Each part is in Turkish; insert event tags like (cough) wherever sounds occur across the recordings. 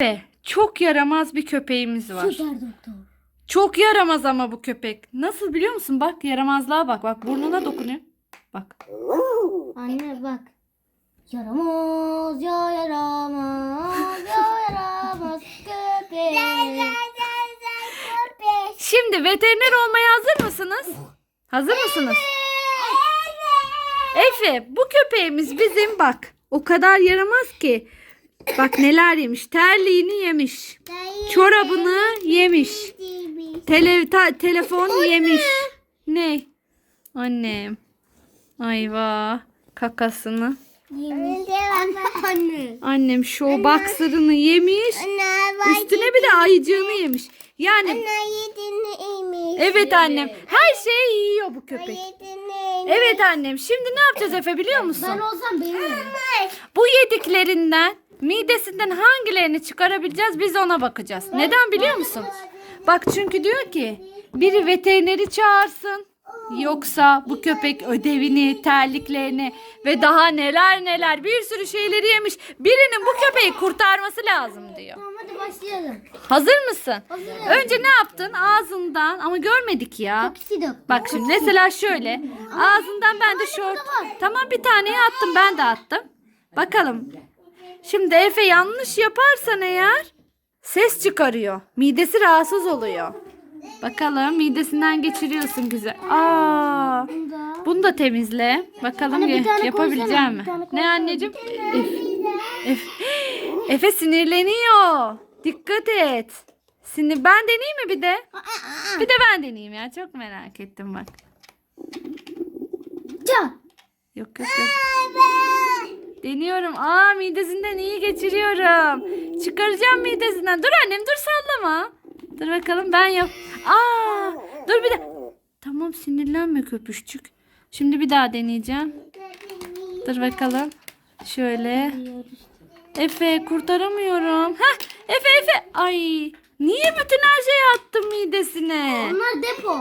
Ve çok yaramaz bir köpeğimiz var. Süper doktor. Çok yaramaz ama bu köpek. Nasıl biliyor musun? Bak yaramazlığa bak. Bak burnuna dokunuyor. Bak. Anne bak. Yaramaz ya yaramaz ya yaramaz köpek. Şimdi veteriner olmaya hazır mısınız? Hazır mısınız? Efe bu köpeğimiz bizim bak. O kadar yaramaz ki. Bak neler yemiş. Terliğini yemiş. Çorabını yemiş. Tele, ta- telefon yemiş. Ne? Annem. Ayva. Kakasını. Anne. Annem şu boxer'ını yemiş. Üstüne bir de ayıcığını yemiş. Yani evet annem. Her şeyi yiyor bu köpek. Evet annem. Şimdi ne yapacağız Efe biliyor musun? Ben olsam benim. Bu yediklerinden midesinden hangilerini çıkarabileceğiz biz ona bakacağız. Neden biliyor musun? Bak çünkü diyor ki biri veterineri çağırsın. Yoksa bu köpek ödevini, terliklerini ve daha neler neler bir sürü şeyleri yemiş. Birinin bu köpeği kurtarması lazım diyor. Tamam hadi başlayalım. Hazır mısın? Hazırım. Önce ne yaptın? Ağzından ama görmedik ya. Bak şimdi mesela şöyle. Ağzından ben de şort. Tamam bir taneyi attım ben de attım. Bakalım. Şimdi Efe yanlış yaparsan eğer ses çıkarıyor. Midesi rahatsız oluyor. Bakalım midesinden geçiriyorsun güzel. Aa, bunu da temizle. Bakalım Anne, bir tane yapabileceğim koysana, mi? bir tane Ne koysana. anneciğim? Efe, Efe, Efe sinirleniyor. Dikkat et. Sinir ben deneyeyim mi bir de? Bir de ben deneyeyim ya. Çok merak ettim bak. Yok yok yok. Deniyorum. Aa midesinden iyi geçiriyorum. Çıkaracağım midesinden. Dur annem dur sallama. Dur bakalım ben yap. Aa dur bir de. Tamam sinirlenme köpüşçük. Şimdi bir daha deneyeceğim. Dur bakalım. Şöyle. Efe kurtaramıyorum. Heh Efe Efe. Ay niye bütün her şeyi attım midesine? Onlar depo.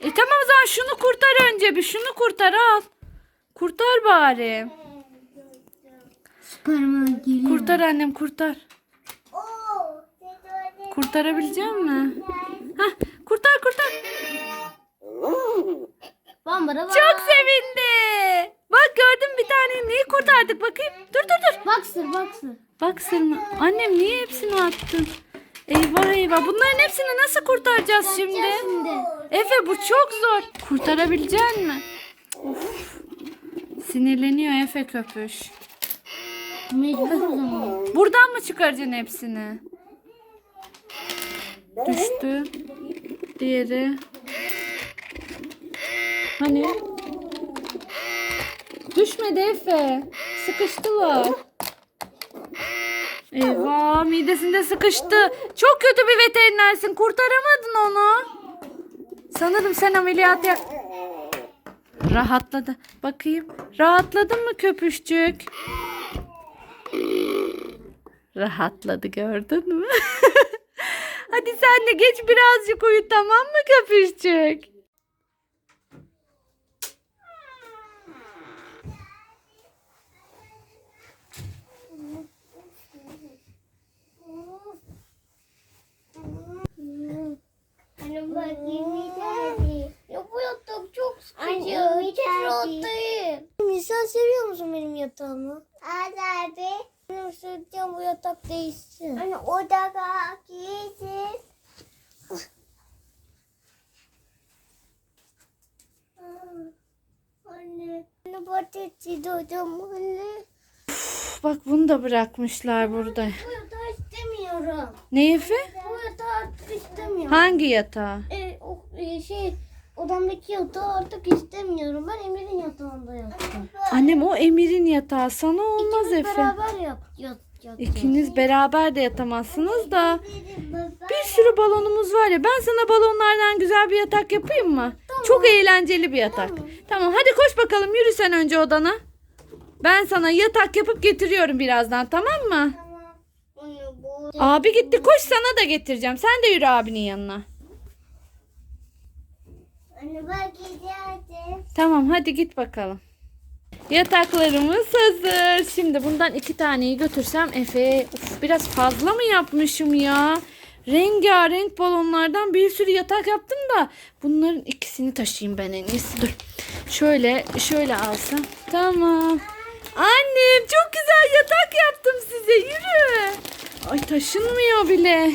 E tamam o zaman şunu kurtar önce bir. Şunu kurtar al. Kurtar bari. Süperman geliyor. Kurtar annem kurtar. Kurtarabilecek mi? Hah kurtar kurtar. Bambara bak. Çok sevindi. Bak gördün bir tane neyi kurtardık bakayım. Dur dur dur. Baksır baksır. Bak sırma. Annem niye hepsini attın? Eyvah eyvah. Bunların hepsini nasıl kurtaracağız şimdi? Şimdi. Efe bu çok zor. Kurtarabilecek mi? Of. Sinirleniyor Efe köpüş. Buradan mı çıkaracaksın hepsini? Düştü. Diğeri. Hani? Düşmedi Efe. Sıkıştılar. Eyvah midesinde sıkıştı. Çok kötü bir veterinersin. Kurtaramadın onu. Sanırım sen ameliyat yap... Rahatladı. Bakayım. Rahatladın mı köpüşçük? Rahatladı gördün mü? (laughs) Hadi sen de geç birazcık uyu tamam mı köpüşçük? Anne bak yemeği Ya bu yatak çok sıkıcı. Rahat değil. Sen seviyor musun benim yatağımı? Evet abi. Benim sevdiğim bu yatak değişsin. Anne o da giysin. Anne. Anne patatesi doğdum anne. Bak bunu da bırakmışlar burada. Bu yatağı istemiyorum. Ne Efe? Bu yatağı artık istemiyorum. Hangi yatağı? E, o, e, şey odamdaki yatağı artık istemiyorum. Ben Emir'in yatağında yattım. Annem o Emir'in yatağı sana olmaz İkimiz Efe. beraber yap, yat. İkiniz beraber de yatamazsınız da. Bir sürü balonumuz var ya. Ben sana balonlardan güzel bir yatak yapayım mı? Çok eğlenceli bir yatak. Tamam. hadi koş bakalım yürü sen önce odana. Ben sana yatak yapıp getiriyorum birazdan tamam mı? Abi gitti koş sana da getireceğim. Sen de yürü abinin yanına. Tamam hadi git bakalım. Yataklarımız hazır. Şimdi bundan iki taneyi götürsem Efe. Uf, biraz fazla mı yapmışım ya? Rengarenk balonlardan bir sürü yatak yaptım da bunların ikisini taşıyayım ben en iyisi. Dur. Şöyle şöyle alsam. Tamam. Annem çok güzel yatak yaptım size. Yürü. Ay taşınmıyor bile.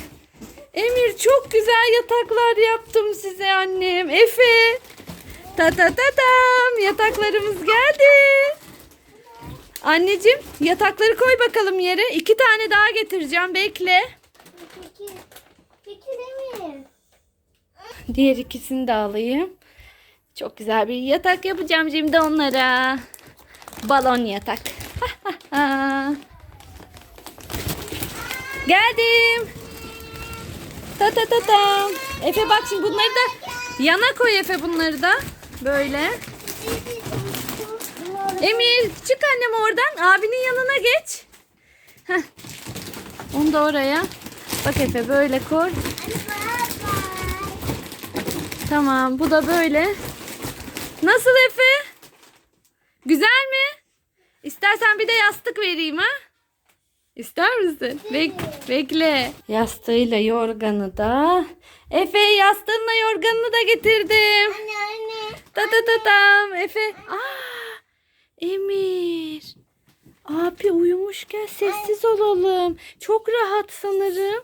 Emir çok güzel yataklar yaptım size annem. Efe. Ta ta ta tam. Yataklarımız geldi. Anneciğim yatakları koy bakalım yere. İki tane daha getireceğim. Bekle. Peki, peki Demir. Diğer ikisini de alayım. Çok güzel bir yatak yapacağım şimdi onlara. Balon yatak. (laughs) Geldim. Ta ta ta ta. Efe bak şimdi bunları da yana koy Efe bunları da. Böyle. Emir çık annem oradan. Abinin yanına geç. Heh. Onu da oraya. Bak Efe böyle koy. Tamam bu da böyle. Nasıl Efe? Güzel mi? İstersen bir de yastık vereyim ha? İster misin? Bek- bekle. Yastığıyla yorganı da. Efe yastığınla yorganını da getirdim. Anne anne. Ta ta ta tam. Efe. Aa, Emir. Abi uyumuş gel sessiz olalım. Çok rahat sanırım.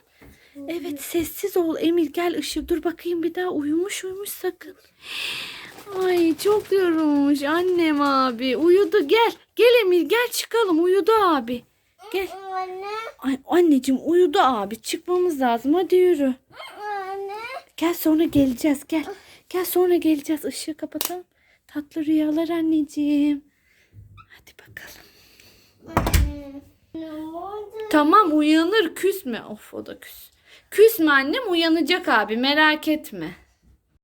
Evet sessiz ol Emir gel ışık dur bakayım bir daha uyumuş uyumuş sakın. Ay çok yorulmuş annem abi uyudu gel gel Emir gel çıkalım uyudu abi. Gel. Anne. Ay, anneciğim uyudu abi çıkmamız lazım hadi yürü. Anne. Gel sonra geleceğiz gel. Gel sonra geleceğiz ışığı kapatalım. Tatlı rüyalar anneciğim. Hadi bakalım. Tamam uyanır küsme. Of o da küs. Küsme annem uyanacak abi merak etme.